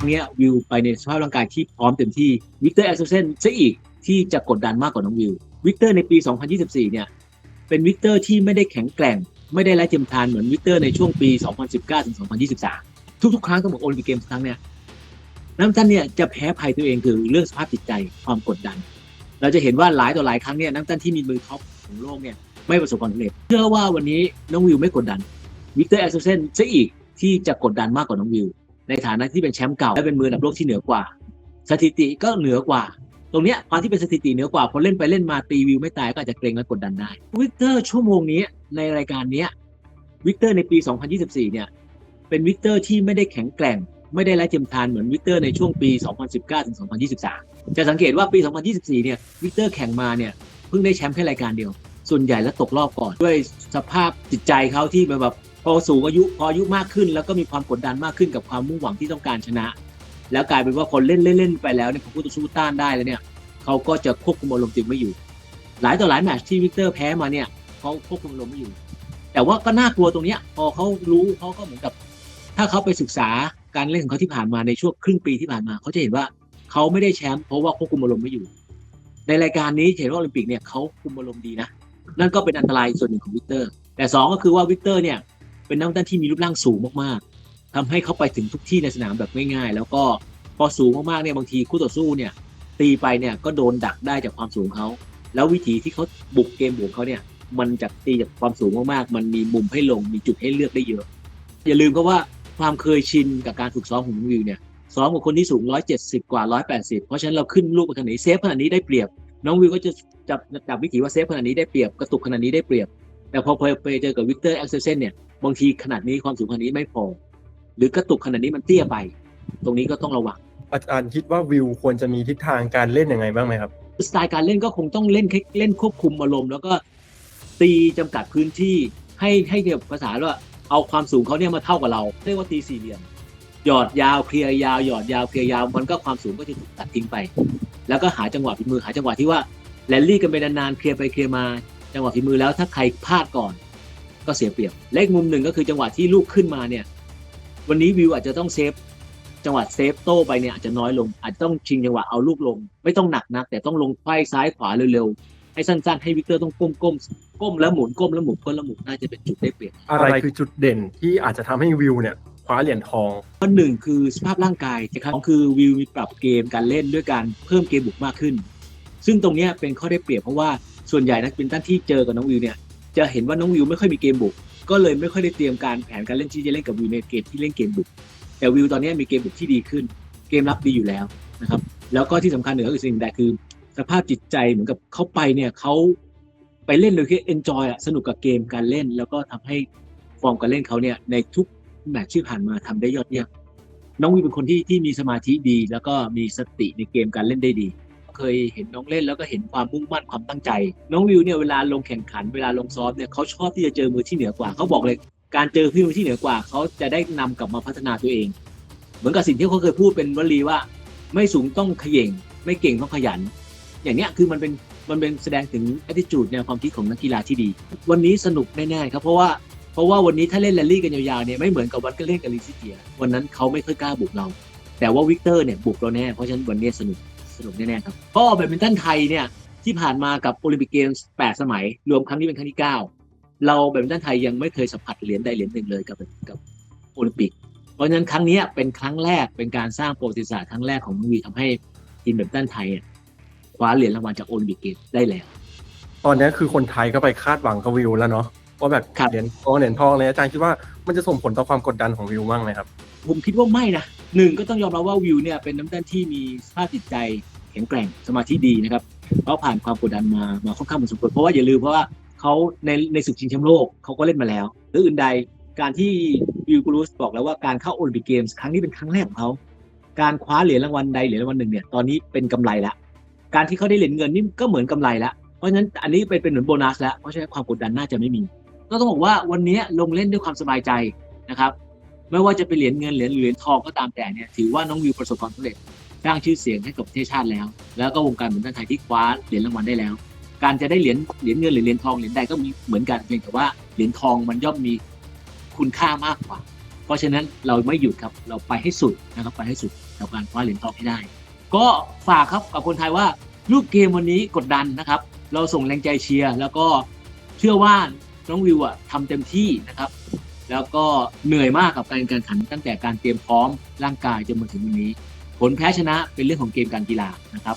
ั้งเนี้ยวิวไปในสภาพร่างกายที่พร้อมเต็มที่วิกเตอร์แอสเซนซะอีกที่จะกดดันมากกว่าน้องวิววิกเตอร์ในปี 2024 เนี่ยเป็นวิกเตอร์ที่ไม่ได้แข็งแกร่ง ไม่ได้ไร้เทียมทานเหมือนวิกเตอร์ในช่วงปี 2019 ถึง 2023 ทุกๆ ครั้งต้องบอกโอลิมปิกเกมส์ครั้งเนี่ยน้ำท่านเนี่ยจะแพ้ภัยตัวเองคือเรื่องสภาพจิตใจความกดดัน เราจะเห็นว่าหลายต่อหลายครั้งเนี่ยน้ำท่านที่มีมือท็อปของโลกเนี่ยไม่ประสบความสำเร็จเชื่อว่าวันนี้น้องวิวไม่กดดันวิกเตอร์แอสเซนซะอีกที่จะกดดันมากกว่าน้องวิว ในฐานะที่เป็นแชมป์เก่าและเป็นมืออันดับโลกที่เหนือกว่า สถิติก็เหนือกว่า ตรงเนี้ยความที่เป็นสถิติเหนือกว่าพอเล่นไปเล่นมาตีวิวไม่ตายก็อาจจะเกรงและกดดันได้วิกเตอร์ชั่วโมงนี้ในรายการเนี้ยวิกเตอร์ในปี 2024 เนี่ยเป็นวิกเตอร์ที่ไม่ได้แข็งแกร่ง ไม่ได้ไร้เทียมทานเหมือนวิกเตอร์ในช่วงปี 2019 ถึง 2023 จะสังเกตว่าปี 2024 เนี่ยวิกเตอร์แข่งมาเนี่ยเพิ่งได้แชมป์แค่รายการเดียว ส่วนใหญ่แล้วตกรอบก่อนด้วยสภาพจิตใจเขาที่แบบ พอสูงอายุพออายุมากขึ้น แล้วก็มีความกดดันมากขึ้นกับความมุ่งหวังที่ต้องการชนะ แล้วกลายเป็นว่าคนเล่นเล่นเล่นไปแล้วเนี่ยพอคู่ต่อสู้ต้านได้แล้วเนี่ยเขาก็จะควบคุมอารมณ์ตัวเองไม่อยู่ หลายต่อหลายแมตช์ที่วิกเตอร์แพ้มาเนี่ยเขาควบคุมอารมณ์ไม่อยู่ แต่ว่าก็น่ากลัวตรงเนี้ยพอเขารู้เขาก็เหมือนกับ ถ้าเขาไปศึกษาการเล่นของเขาที่ผ่านมาในช่วงครึ่งปีที่ผ่านมาเขาจะเห็นว่าเขาไม่ได้แชมป์เพราะว่าควบคุมอารมณ์ไม่อยู่ ในรายการนี้เห็นว่าโอลิมปิกเนี่ยเขาคุมอารมณ์ดีนะนั่นก็เป็นอันตรายส่วนหนึ่งของวิกเตอร์ แต่สองก็คือว่าวิกเตอร์เนี่ย เป็นนักเต้นที่มีรูปร่างสูงมากๆทำให้เขาไปถึงทุกที่ในสนามแบบง่ายๆ แล้วก็พอสูงมากๆเนี่ยบางทีคู่ต่อสู้เนี่ยตีไปเนี่ยก็โดนดักได้จากความสูงเขา แล้ววิธีที่เขาบุกเกมบุกเขาเนี่ยมันจากตีจากความสูงมากๆ มันมีมุมให้ลงมีจุดให้เลือกได้เยอะ อย่าลืมก็ว่าความเคยชินกับการฝึกซ้อมของน้องวิวเนี่ยซ้อมกับคนที่สูง 170 กว่า 180 เพราะฉะนั้นเราขึ้นลูกขนาดไหนเซฟขนาดนี้ได้เปรียบ น้องวิวก็จะจับจับวิถีว่าเซฟขนาดนี้ได้เปรียบกระตุกขนาดนี้ได้เปรียบ แต่พอไปเจอกับวิกเตอร์แอคเซนเนี่ย บางทีขนาดนี้ความสูงขนาดนี้ไม่พอ หรือกระตุกขนาดนี้มันเตี้ยไป ตรงนี้ก็ต้องระวัง อาจารย์คิดว่าวิวควรจะมีทิศทางการเล่นยังไงบ้างไหมครับ สไตล์การเล่นก็คงต้องเล่นเล่นควบคุมอารมณ์แล้วก็ตีจำกัดพื้นที่ให้ให้เกี่ยวภาษาว่าเอาความสูงเขาเนี่ยมาเท่ากับเราเรียกว่าตีสี่เหลี่ยมหยอดยาวเคลียร์ยาวหยอดยาวเคลียร์ยาวมันก็ความสูงก็จะถูกตัดทิ้งไป แล้วก็หาจังหวะฝีมือหาจังหวะที่ว่าแรลลี่กันไปนานๆเคลียร์ไปเคลียร์มา จังหวะฝีมือแล้วถ้าใครพลาดก่อน ก็เสียเปรียบและอีกมุมหนึ่งก็คือจังหวะที่ลูกขึ้นมาเนี่ย วันนี้วิวอาจจะต้องเซฟ จังหวะเซฟโต้ไปเนี่ยอาจจะน้อยลง อาจจะต้องชิงจังหวะเอาลูกลง ไม่ต้องหนักนัก แต่ต้องลงไขว้ซ้ายขวาเร็วๆให้สั้นๆ ให้วิกเตอร์ต้องก้มก้มๆก้มแล้วหมุนก้มแล้วหมุนก้มแล้วหมุนน่าจะเป็นจุดได้เปรียบอะไรคือจุดเด่นที่อาจจะทำให้วิวเนี่ยคว้าเหรียญทองข้อหนึ่งคือสภาพร่างกายนะครับสองคือวิวมีปรับเกมการเล่นด้วยการเพิ่มเกมบุกมากขึ้น ซึ่งตรงเนี้ยเป็นข้อได้เปรียบเพราะว่าส่วนใหญ่นักบินตันที่เจอกับน้องวิวเนี่ย จะเห็นว่าน้องวิวไม่ค่อยมีเกมบุก ก็เลยไม่ค่อยได้เตรียมการแผนการเล่นที่จะเล่นกับวิวในเกมที่เล่นเกมบุก แต่วิวตอนนี้มีเกมบุกที่ดีขึ้น เกมรับดีอยู่แล้วนะครับ แล้วก็ที่สำคัญเหนือคือสิ่งใดคือ สภาพจิตใจเหมือนกับเขาไปเนี่ยเขาไปเล่นโดยที่เอนจอยอะสนุกกับเกมการเล่น แล้วก็ทำให้ฟอร์มการเล่นเขาเนี่ยในทุกแมตช์ที่ผ่านมาทำได้ยอดเยี่ยมน้องวิวเป็นคนที่ที่มีสมาธิดี แล้วก็มีสติในเกมการเล่นได้ดี เคยเห็นน้องเล่นแล้วก็เห็นความมุ่งมั่นความตั้งใจ น้องวิวเนี่ยเวลาลงแข่งขันเวลาลงซ้อมเนี่ยเขาชอบที่จะเจอมือที่เหนือกว่าเขาบอกเลย การเจอพี่มือที่เหนือกว่าเขาจะได้นำกลับมาพัฒนาตัวเอง เหมือนกับสิ่งที่เขาเคยพูดเป็นวลีว่า ไม่สูงต้องขย่ง ไม่เก่งต้องขยัน อย่างเนี้ยคือมันเป็นมันเป็นแสดงถึง attitude แนวความคิดของนักกีฬาที่ดี วันนี้สนุกแน่ๆครับเพราะว่าเพราะว่าวันนี้ถ้าเล่นแรลลี่กันยาวๆเนี่ยไม่เหมือนกับวันก็เล่นกับลิซิเกียวันนั้นเขาไม่ค่อยกล้าบุกเรา แต่ว่าวิกเตอร์เนี่ยบุกเราแน่เพราะฉะนั้นวันนี้สนุก สนุกแน่ๆครับก็แบดมินตันไทยเนี่ยที่ผ่านมากับโอลิมปิกเกมส์8สมัย รวมครั้งนี้เป็นครั้งที่ 9 เราแบดมินตันไทยยังไม่เคยสัมผัสเหรียญใดเหรียญหนึ่งเลยกับกับโอลิมปิก เพราะฉะนั้นครั้งนี้เป็นครั้งแรกเป็นการสร้างประวัติศาสตร์ครั้งแรกของน้องวีทำให้ทีมแบดมินตันไทยอะคว้าเหรียญรางวัลจากโอลิมปิกเกมส์ได้แล้ว ตอนนี้คือคนไทยก็ไปคาดหวังกับวิวแล้วเนาะว่าแบบครับเหรียญทองเหรียญทองเลยอาจารย์คิดว่ามันจะส่งผลต่อความกดดันของวิวบ้างไหมครับผมคิดว่าไม่นะหนึ่งก็ต้องยอมรับว่าวิวเนี่ยเป็นน้ำเต้นที่มีสภาพจิตใจ แข็งแกร่งสมาธิดีนะครับเขาผ่านความกดดันมามาค่อนข้างพอสมควรเพราะว่าอย่าลืมเพราะว่าเขาในในศึกชิงแชมป์โลกเขาก็เล่นมาแล้วหรืออื่นใดการที่วิวกูรูสบอกแล้วว่าการเข้าโอลิมปิกเกมส์ครั้งนี้เป็นครั้งแรกของเขาการคว้าเหรียญรางวัลใดเหรียญรางวัลหนึ่งเนี่ยตอนนี้เป็นกำไรละการที่เขาได้เหรียญเงินนี่ก็เหมือนกำไรละเพราะฉะนั้นอันนี้เป็นเป็นเหมือนโบนัสแล้วเพราะฉะนั้นความกดดันน่าจะไม่มีก็ต้องบอกว่าวันนี้ลงเล่นด้วยความสบายใจนะครับไม่ว่าจะเป็นเหรียญเงินเหรียญเหรียญทองก็ตามแต่เนี่ยถือว่าน้องวิวประสบความสำเร็จ ร้างชื่อเสียงให้กับประเทศชาติแล้ว แล้วก็วงการแบดมินตันไทยที่คว้าเหรียญรางวัลได้แล้ว การจะได้เหรียญเหรียญเงินหรือเหรียญทองเหรียญใดก็มีเหมือนกันเพียงแต่ว่าเหรียญทองมันย่อมมีคุณค่ามากกว่า เพราะฉะนั้นเราไม่หยุดครับเราไปให้สุดนะครับไปให้สุดกับการคว้าเหรียญทองให้ได้ ก็ฝากครับกับคนไทยว่ารูปเกมวันนี้กดดันนะครับ เราส่งแรงใจเชียร์แล้วก็เชื่อว่าน้องวิวอะทำเต็มที่นะครับ แล้วก็เหนื่อยมากกับการแข่งขันตั้งแต่การเตรียมพร้อมร่างกายจนมาถึงวันนี้ ผลแพ้ชนะเป็นเรื่องของเกมการกีฬานะครับ